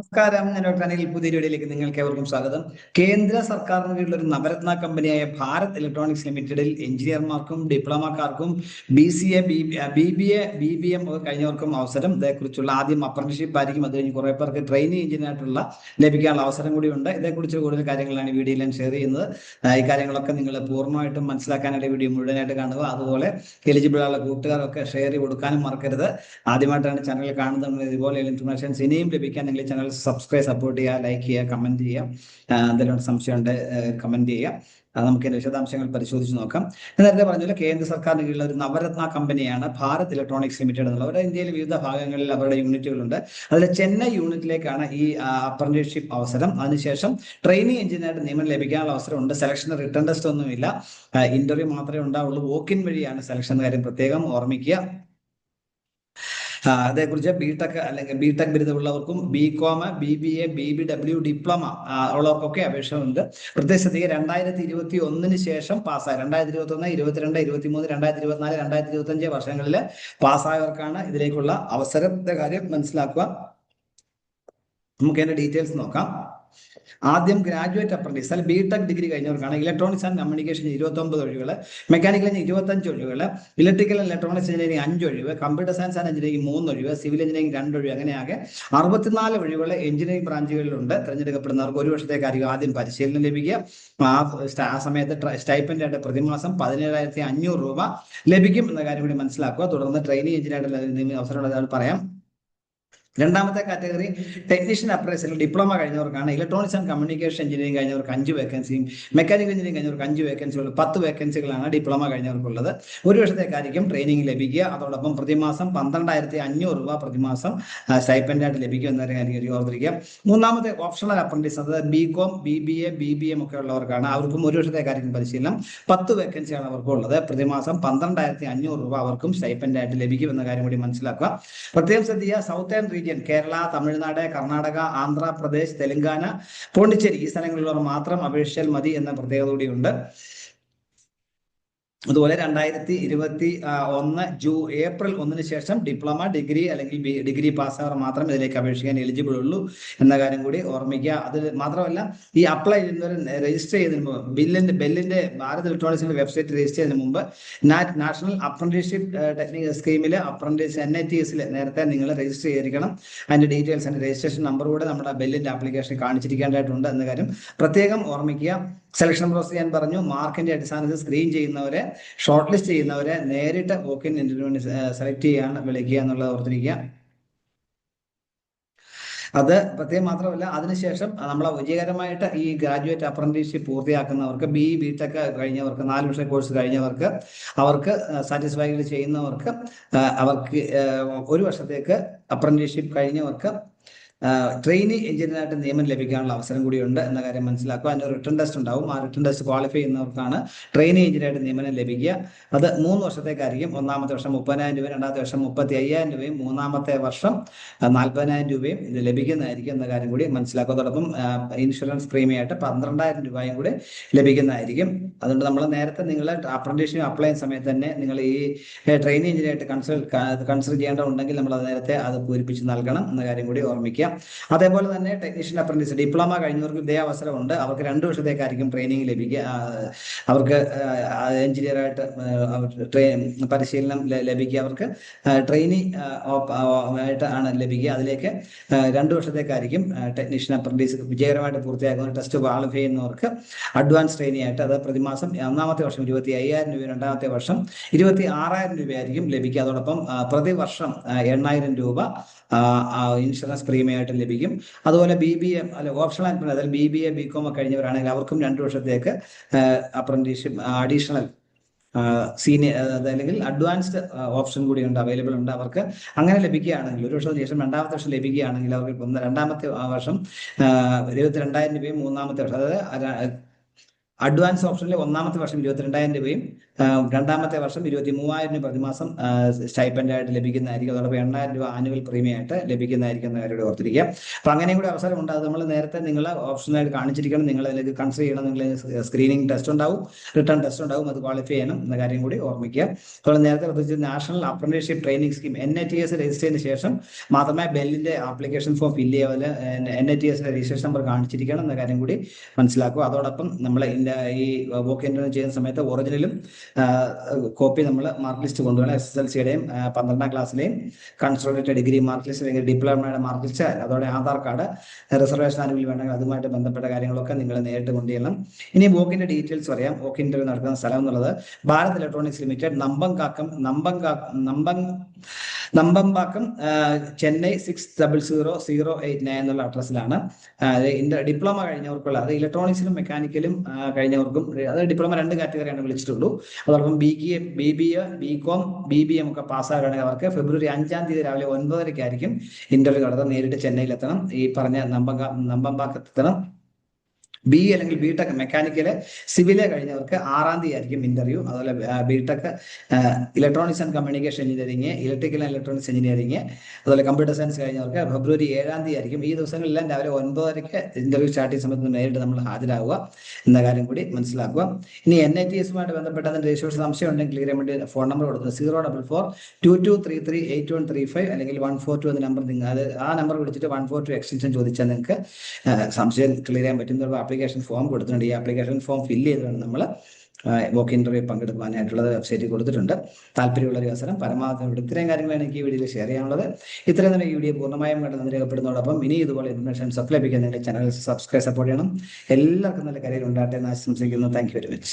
നമസ്കാരം. അനിൽ പുതിയ വീഡിയോയിലേക്ക് നിങ്ങൾക്ക് ഏവർക്കും സ്വാഗതം. കേന്ദ്ര സർക്കാരിന് കീഴിലുള്ള ഒരു നവരത്ന കമ്പനിയായ ഭാരത് ഇലക്ട്രോണിക്സ് ലിമിറ്റഡിൽ എഞ്ചിനീയർമാർക്കും ഡിപ്ലോമക്കാർക്കും B C A B B A B B M കഴിഞ്ഞവർക്കും അവസരം. ഇതേക്കുറിച്ചുള്ള ആദ്യം അപ്രന്റീഷിപ്പ് ആയിരിക്കും. അത് കഴിഞ്ഞ് കുറെ പേർക്ക് ട്രെയിനിങ് എഞ്ചിനീയറായിട്ടുള്ള ലഭിക്കാനുള്ള അവസരം കൂടിയുണ്ട് ഇതേക്കുറിച്ച് കൂടുതൽ കാര്യങ്ങളാണ് വീഡിയോയിൽ ഞാൻ ഷെയർ ചെയ്യുന്നത്. ഈ കാര്യങ്ങളൊക്കെ നിങ്ങൾ പൂർണമായിട്ടും മനസ്സിലാക്കാനായിട്ട് വീഡിയോ മുഴുവനായിട്ട് കാണുക. അതുപോലെ എലിജിബിൾ ആയുള്ള കൂട്ടുകാരൊക്കെ ഷെയർ കൊടുക്കാനും മറക്കരുത്. ആദ്യമായിട്ടാണ് ചാനൽ കാണുന്നത് ഇതുപോലെ ഇൻഫർമേഷൻസ് ഇനിയും ലഭിക്കാൻ നിങ്ങൾ ചാനൽ സബ്സ്ക്രൈബ് സപ്പോർട്ട് ചെയ്യുക ലൈക്ക് ചെയ്യുക കമന്റ് ചെയ്യുക. എന്തെങ്കിലും സംശയം ഉണ്ട് കമന്റ് ചെയ്യുക. നമുക്ക് ഇതിന്റെ വിശദാംശങ്ങൾ പരിശോധിച്ച് നോക്കാം. നേരത്തെ പറഞ്ഞ കേന്ദ്ര സർക്കാരിന് കീഴിലുള്ള ഒരു നവരത്ന കമ്പനിയാണ് ഭാരത് ഇലക്ട്രോണിക്സ് ലിമിറ്റഡ് എന്നുള്ളത്. അവരുടെ ഇന്ത്യയിലെ വിവിധ ഭാഗങ്ങളിൽ അവരുടെ യൂണിറ്റുകളുണ്ട്. അതിൽ ചെന്നൈ യൂണിറ്റിലേക്കാണ് ഈ അപ്രന്റീസ്ഷിപ്പ് അവസരം. അതിനുശേഷം ട്രെയിനിങ് എഞ്ചിനീയറുടെ നിയമനം ലഭിക്കാനുള്ള അവസരമുണ്ട് സെലക്ഷൻ റിട്ടേൺ ടെസ്റ്റ് ഒന്നുമില്ല. ഇന്റർവ്യൂ മാത്രമേ ഉണ്ടാവുള്ളൂ. വോക്കിൻ വഴിയാണ് സെലക്ഷൻ കാര്യം പ്രത്യേകം ഓർമ്മിക്കുക. അതേക്കുറിച്ച് ബി ടെക് അല്ലെങ്കിൽ B tech ബിരുദമുള്ളവർക്കും B com B B A B B W diploma ഉള്ളവർക്കൊക്കെ അപേക്ഷ അപേക്ഷയുണ്ട് പ്രത്യേകിച്ച് രണ്ടായിരത്തി ഇരുപത്തി ഒന്നിന് ശേഷം പാസ്സായ. രണ്ടായിരത്തി ഇരുപത്തി ഒന്ന് ഇരുപത്തിരണ്ട് ഇരുപത്തി മൂന്ന് രണ്ടായിരത്തി ഇരുപത്തിനാല് രണ്ടായിരത്തി ഇരുപത്തി അഞ്ച് വർഷങ്ങളിൽ പാസ്സായവർക്കാണ് ഇതിലേക്കുള്ള അവസരത്തെ കാര്യം മനസ്സിലാക്കുക. നമുക്ക് അതിന്റെ ഡീറ്റെയിൽസ് നോക്കാം. ആദ്യം ഗ്രാജുവേറ്റ് അപ്രന്റീസ് അല്ലെങ്കിൽ ബി ടെക് ഡിഗ്രി കഴിഞ്ഞവർക്കാണ് ഇലക്ട്രോണിക്സ് ആൻഡ് കമ്മ്യൂണിക്കേഷൻ ഇരുപത്തി ഒമ്പത് ഒഴിവുകൾ മെക്കാനിക്കൽ ഇരുപത്തഞ്ച് ഒഴിവുകൾ ഇലക്ട്രിക്കൽ ആൻഡ് ഇലക്ട്രോണിക്സ് എഞ്ചിനീയറിംഗ് അഞ്ച് ഒഴിവ് കമ്പ്യൂട്ടർ സയൻസ് ആൻഡ് എഞ്ചിനീയറിംഗ് മൂന്ന് ഒഴിവ് സിവിൽ എഞ്ചിനീയറിംഗ് രണ്ട് ഒഴിവ് അങ്ങനെയാകെ അറുപത്തിനാല് ഒഴിവുകൾ എഞ്ചിനീയറിംഗ് ബ്രാഞ്ചുകളിലുണ്ട് തിരഞ്ഞെടുക്കപ്പെടുന്നവർക്ക് ഒരു വർഷത്തേക്കായിരിക്കും ആദ്യം പരിശീലനം ലഭിക്കുക. ആ ആ സമയത്ത് സ്റ്റൈപ്പൻഡ് ആയിട്ട് പ്രതിമാസം പതിനേഴായിരത്തി അഞ്ഞൂറ് രൂപ ലഭിക്കും എന്ന കാര്യം കൂടി മനസ്സിലാക്കുക. തുടർന്ന് ട്രെയിനിങ് എഞ്ചിനീയറായിട്ട് അവസരമുള്ള പറയാം. രണ്ടാമത്തെ കാറ്റഗറി ടെക്നീഷ്യൻ അപ്രൈസൽ ഡിപ്ലോമ കഴിഞ്ഞവർക്കാണ്. ഇലക്ട്രോണിക്സ് ആൻഡ് കമ്മ്യൂണിക്കേഷൻ എഞ്ചിനീയറിംഗ് കഴിഞ്ഞവർക്ക് അഞ്ച് വേക്കൻസിയും മെക്കാനിക്കൽ എഞ്ചിനീയറിംഗ് കഴിഞ്ഞവർക്ക് അഞ്ച് വേക്കൻസികൾ പത്ത് വേക്കൻസികളാണ് ഡിപ്ലോമ കഴിഞ്ഞവർക്കുള്ളത്. ഒരു വർഷത്തേക്കായിരിക്കും ട്രെയിനിങ് ലഭിക്കുക. അതോടൊപ്പം പ്രതിമാസം പന്ത്രണ്ടായിരത്തി അഞ്ഞൂറ് രൂപ പ്രതിമാസം സ്റ്റൈപ്പൻഡായിട്ട് ലഭിക്കും എന്ന കാര്യം ഓർത്തിരിക്കുക. മൂന്നാമത്തെ ഓപ്ഷണൽ അപ്രന്റീസ് അതായത് B com B B A B B M ഒക്കെ ഉള്ളവർക്കാണ് അവർക്കും ഒരു വർഷത്തേക്കായിരിക്കും പരിശീലനം. പത്ത് വേക്കൻസിയാണ് അവർക്കും ഉള്ളത്. പ്രതിമാസം പന്ത്രണ്ടായിരത്തി അഞ്ഞൂറ് രൂപ അവർക്കും സ്റ്റൈപ്പൻഡായിട്ട് ലഭിക്കും എന്ന കാര്യം കൂടി മനസ്സിലാക്കുക. പ്രത്യേകം ശ്രദ്ധിക്കുക. സൗത്തേൺ റീജിയൻ കേരള തമിഴ്നാട് കർണാടക ആന്ധ്രാപ്രദേശ് തെലങ്കാന പോണ്ടിച്ചേരി ഈ സ്ഥലങ്ങളിലുള്ളവർ മാത്രം അപേക്ഷിച്ചാൽ മതി എന്ന പ്രത്യേകത കൂടിയുണ്ട് അതുപോലെ രണ്ടായിരത്തി ഇരുപത്തി ഒന്ന് ജൂ ഏപ്രിൽ ഒന്നിന് ശേഷം ഡിപ്ലോമ ഡിഗ്രി അല്ലെങ്കിൽ ഡിഗ്രി പാസ്സാവർ മാത്രം ഇതിലേക്ക് അപേക്ഷിക്കാൻ എലിജിബിൾ ഉള്ളൂ എന്ന കാര്യം കൂടി ഓർമ്മിക്കുക. അത് മാത്രമല്ല ഈ അപ്ലൈ ചെയ്യുന്നവർ രജിസ്റ്റർ ചെയ്തതിന് മുമ്പ് ബില്ലിന്റെ ബെല്ലിന്റെ ഭാരത് ഇലക്ട്രോണിക്സിന്റെ വെബ്സൈറ്റ് രജിസ്റ്റർ ചെയ്തതിന് മുമ്പ് നാഷണൽ അപ്രന്റീസ്ഷിപ്പ് ടെക്നിക്കൽ സ്കീമിൽ അപ്രന്റീസ് എൻ ഐ ടി എസിൽ നേരത്തെ നിങ്ങൾ രജിസ്റ്റർ ചെയ്തിരിക്കണം. അതിന്റെ ഡീറ്റെയിൽസ് അതിന്റെ രജിസ്ട്രേഷൻ നമ്പർ കൂടെ നമ്മുടെ ബെല്ലിന്റെ ആപ്ലിക്കേഷൻ കാണിച്ചിരിക്കേണ്ടതായിട്ടുണ്ട് എന്ന കാര്യം പ്രത്യേകം ഓർമ്മിക്കുക. സെലക്ഷൻ പ്രോസസ് ഞാൻ പറഞ്ഞു. മാർക്കിന്റെ അടിസ്ഥാനത്തിൽ സ്ക്രീൻ ചെയ്യുന്നവരെ ഷോർട്ട് ലിസ്റ്റ് ചെയ്യുന്നവരെ നേരിട്ട് വോക്കിൻ ഇന്റർവ്യൂവിന് സെലക്ട് ചെയ്യാണ് വിളിക്കുക എന്നുള്ളത് ഓർത്തിരിക്കുക. അത് പ്രത്യേകം മാത്രമല്ല അതിനുശേഷം നമ്മളെ വിജയകരമായിട്ട് ഈ ഗ്രാജുവേറ്റ് അപ്രന്റീസ്ഷിപ്പ് പൂർത്തിയാക്കുന്നവർക്ക് ബി ബി ടെക് കഴിഞ്ഞവർക്ക് നാല് വർഷ കോഴ്സ് കഴിഞ്ഞവർക്ക് അവർക്ക് സാറ്റിസ്ഫൈഡ് ചെയ്യുന്നവർക്ക് അവർക്ക് ഒരു വർഷത്തേക്ക് അപ്രന്റീസ്ഷിപ്പ് കഴിഞ്ഞവർക്ക് ട്രെയിനി എഞ്ചിനീയറായിട്ട് നിയമനം ലഭിക്കാനുള്ള അവസരം കൂടിയുണ്ട് എന്ന കാര്യം മനസ്സിലാക്കുക. അതിന് റിട്ടേൺ ടെസ്റ്റ് ഉണ്ടാവും. ആ റിട്ടേൺ ടെസ്റ്റ് ക്വാളിഫൈ ചെയ്യുന്നവർക്കാണ് ട്രെയിനി എഞ്ചിനീയറായിട്ട് നിയമനം ലഭിക്കുക. അത് മൂന്ന് വർഷത്തേക്കായിരിക്കും. ഒന്നാമത്തെ വർഷം മുപ്പതിനായിരം രൂപയും രണ്ടാമത്തെ വർഷം മുപ്പത്തി അയ്യായിരം രൂപയും മൂന്നാമത്തെ വർഷം നാൽപ്പതിനായിരം രൂപയും ഇത് ലഭിക്കുന്നതായിരിക്കും എന്ന കാര്യം കൂടി മനസ്സിലാക്കുക. അതോടൊപ്പം ഇൻഷുറൻസ് പ്രീമിയമായിട്ട് പന്ത്രണ്ടായിരം രൂപയും കൂടി ലഭിക്കുന്നതായിരിക്കും. അതുകൊണ്ട് നമ്മൾ നേരത്തെ നിങ്ങൾ അപ്രന്റീഷിപ്പ് അപ്ലൈ ചെയ്യുന്ന സമയത്ത് തന്നെ നിങ്ങൾ ഈ ട്രെയിനിങ് എഞ്ചിനീയറായിട്ട് കൺസൾട്ട് കൺസിഡർ ചെയ്യേണ്ടതുണ്ടെങ്കിൽ നമ്മൾ അത് നേരത്തെ അത് പൂരിപ്പിച്ച് നൽകണം എന്ന കാര്യം കൂടി ഓർമ്മിക്കുക അതേപോലെ തന്നെ ടെക്നീഷ്യൻ അപ്രന്റീസ് ഡിപ്ലോമ കഴിഞ്ഞവർക്ക് ഇതേ അവസരമുണ്ട്. അവർക്ക് രണ്ട് വർഷത്തേക്കായിരിക്കും ട്രെയിനിങ് ലഭിക്കുക അവർക്ക് എഞ്ചിനീയറായിട്ട് പരിശീലനം ലഭിക്കുക അവർക്ക് ട്രെയിനി ആയിട്ട് ആണ് ലഭിക്കുക അതിലേക്ക് രണ്ട് വർഷത്തേക്കായിരിക്കും ടെക്നീഷ്യൻ അപ്രന്റീസ് വിജയകരമായിട്ട് പൂർത്തിയാക്കുന്ന ടെസ്റ്റ് ക്വാളിഫൈ ചെയ്യുന്നവർക്ക് അഡ്വാൻസ് ട്രെയിനി ആയിട്ട് അത് പ്രതിമാസം ഒന്നാമത്തെ വർഷം ഇരുപത്തി അയ്യായിരം രൂപ രണ്ടാമത്തെ വർഷം ഇരുപത്തി ആറായിരം രൂപയായിരിക്കും ലഭിക്കുക അതോടൊപ്പം പ്രതിവർഷം എണ്ണായിരം രൂപ ഇൻഷുറൻസ് പ്രീമിയം ആയിട്ട് ലഭിക്കും. അതുപോലെ ബി ബി എ അല്ല ഓപ്ഷണൽ അതായത് B B A B com കഴിഞ്ഞവരാണെങ്കിൽ അവർക്കും രണ്ട് വർഷത്തേക്ക് അപ്രന്റീഷിപ്പ് അഡീഷണൽ സീനിയർ അതല്ലെങ്കിൽ അഡ്വാൻസ്ഡ് ഓപ്ഷൻ കൂടി ഉണ്ട് അവൈലബിൾ ഉണ്ട് അവർക്ക്. അങ്ങനെ ലഭിക്കുകയാണെങ്കിൽ ഒരു വർഷത്തിന് ശേഷം രണ്ടാമത്തെ വർഷം ലഭിക്കുകയാണെങ്കിൽ അവർക്ക് ഒന്ന് രണ്ടാമത്തെ വർഷം ഇരുപത്തി രണ്ടായിരം രൂപയും മൂന്നാമത്തെ വർഷം അതായത് അഡ്വാൻസ് ഓപ്ഷനിൽ ഒന്നാമത്തെ വർഷം ഇരുപത്തിരണ്ടായിരം രൂപയും രണ്ടാമത്തെ വർഷം ഇരുപത്തി മൂവായിരം രൂപ പ്രതിമാസം സ്റ്റൈപ്പൻഡ് ആയിട്ട് ലഭിക്കുന്നതായിരിക്കും. അതോടൊപ്പം എണ്ണായിരം രൂപ ആനുവൽ പ്രീമിയം ആയിട്ട് ലഭിക്കുന്നതായിരിക്കും എന്ന കാര്യം ഓർത്തിരിക്കുക. അപ്പൊ അങ്ങനെയും കൂടി അവസരം ഉണ്ടാകും നമ്മൾ നേരത്തെ നിങ്ങൾ ഓപ്ഷനായിട്ട് കാണിച്ചിരിക്കണം. നിങ്ങൾ അതിലേക്ക് കൺസിഡർ ചെയ്യണം. നിങ്ങൾ സ്ക്രീനിങ് ടെസ്റ്റ് ഉണ്ടാവും. റിട്ടേൺ ടെസ്റ്റ് ഉണ്ടാവും. അത് ക്വാളിഫൈ ചെയ്യണം എന്ന കാര്യം കൂടി ഓർമ്മിക്കുക. അതുപോലെ നേരത്തെ പ്രത്യേകിച്ച് national apprenticeship training scheme N A T S register ചെയ്തതിന് ശേഷം മാത്രമേ ബെല്ലിന്റെ ആപ്ലിക്കേഷൻ ഫോം ഫില്ല് ചെയ്യാതെ N A T S registration number കാണിച്ചിരിക്കണം എന്ന കാര്യം കൂടി മനസ്സിലാക്കുക. അതോടൊപ്പം നമ്മൾ ഈ വോക്ക് ഇന്റർവ്യൂ ചെയ്യുന്ന സമയത്ത് ഒറിജിനലും കോപ്പി നമ്മൾ മാർക്ക് ലിസ്റ്റ് കൊണ്ടുവരണം എസ് എസ് എൽ സിയുടെയും പന്ത്രണ്ടാം ക്ലാസ്സിലെയും കൺസോളേറ്റഡ് ഡിഗ്രി മാർക്ക് ലിസ്റ്റ് അല്ലെങ്കിൽ ഡിപ്ലോമയുടെ മാർക്ക് ലിസ്റ്റ് അതോടെ ആധാർ കാർഡ് റിസർവേഷൻ ആനുവൽ വേണമെങ്കിൽ അതുമായിട്ട് ബന്ധപ്പെട്ട കാര്യങ്ങളൊക്കെ നിങ്ങൾ നേരിട്ട് കൊണ്ടുവരണം ഇനി വോക്കിന്റെ ഡീറ്റെയിൽസ് പറയാം. വോക്ക് ഇന്റർവ്യൂ നടക്കുന്ന സ്ഥലം എന്നുള്ളത് ഭാരത് ഇലക്ട്രോണിക്സ് ലിമിറ്റഡ് നമ്പങ്കാക്കം നമ്പങ്കാ നമ്പം നമ്പമ്പാക്കം Chennai six double zero zero eight nine എന്നുള്ള അഡ്രസ്സിലാണ് ഡിപ്ലോമ കഴിഞ്ഞവർക്കുള്ള അത് ഇലക്ട്രോണിക്സിലും മെക്കാനിക്കലും കഴിഞ്ഞവർക്കും അത് ഡിപ്ലോമ രണ്ട് കാറ്റഗറിയാണ് വിളിച്ചിട്ടുള്ളൂ. അതോടൊപ്പം B K B B A B com B B M ഒക്കെ പാസ്സാകുകയാണെങ്കിൽ അവർക്ക് ഫെബ്രുവരി അഞ്ചാം തീയതി രാവിലെ ഒൻപതരയ്ക്കായിരിക്കും ഇന്റർവ്യൂ നടത്തുക നേരിട്ട് ചെന്നൈയിലെത്തണം. ഈ പറഞ്ഞ നമ്പങ്ക നമ്പമ്പാക്കത്തെത്തണം ബി അല്ലെങ്കിൽ ബി ടെക് മെക്കാനിക്കൽ സിവിൽ കഴിഞ്ഞവർക്ക് ആറാം തീയതി ആയിരിക്കും ഇന്റർവ്യൂ അതുപോലെ B tech electronics and communication engineering electrical and electronics engineering അതുപോലെ കമ്പ്യൂട്ടർ സയൻസ് കഴിഞ്ഞവർക്ക് ഫെബ്രുവരി ഏഴാം തീയതി ആയിരിക്കും. ഈ ദിവസങ്ങളിലെല്ലാം രാവിലെ ഒൻപതരയ്ക്ക് ഇന്റർവ്യൂ സ്റ്റാർട്ട് ചെയ്യുന്ന സമയത്ത് നേരിട്ട് നമ്മൾ ഹാജരാകുക എന്ന കാര്യം കൂടി മനസ്സിലാക്കുക. ഇനി എൻ ഐ ടി എസുമായിട്ട് ബന്ധപ്പെട്ട അതിന്റെ രജിസ്ട്രേഷൻ സംശയം ഉണ്ടെങ്കിൽ ക്ലിയർ വേണ്ടി ഫോൺ നമ്പർ കൊടുക്കുന്നത് zero double four two two three three eight one three five അല്ലെങ്കിൽ വൺ ഫോർ ടു എന്ന നമ്പർ നിങ്ങൾ അത് ആ നമ്പർ വിളിച്ചിട്ട് വൺ ഫോർ ടു എക്സ്റ്റൻഷൻ ചോദിച്ചാൽ നിങ്ങൾക്ക് സംശയം ക്ലിയർ ചെയ്യാൻ പറ്റും. ആപ്ലിക്കേഷൻ ഫോം കൊടുത്തിട്ടുണ്ട്. ഈ ആപ്ലിക്കേഷൻ ഫോം ഫില്ല് ചെയ്തിട്ടുണ്ട് നമ്മൾ വോക്ക് ഇന്റർവ്യൂ പങ്കെടുക്കാനായിട്ടുള്ളത് വെബ്സൈറ്റിൽ കൊടുത്തിട്ടുണ്ട്. താല്പര്യമുള്ള ഒരു അവസരം. പരമാവധി ഇത്രയും കാര്യങ്ങളാണ് എനിക്ക് ഈ വീഡിയോയിൽ ഷെയർ ചെയ്യാനുള്ളത്. ഇത്രയും തന്നെ ഈ വീഡിയോ പൂർണമായും കണ്ട് രേഖപ്പെടുന്നതോടൊപ്പം ഇനി ഇതുപോലെ ഇൻഫർമേഷൻസ് ലഭിക്കാൻ നിങ്ങളുടെ ചാനൽ സബ്സ്ക്രൈബ് സപ്പോർട്ട് ചെയ്യണം. എല്ലാവർക്കും നല്ല കരിയർ ഉണ്ടാകട്ടെ എന്ന് ആശംസിക്കുന്നു. Thank very much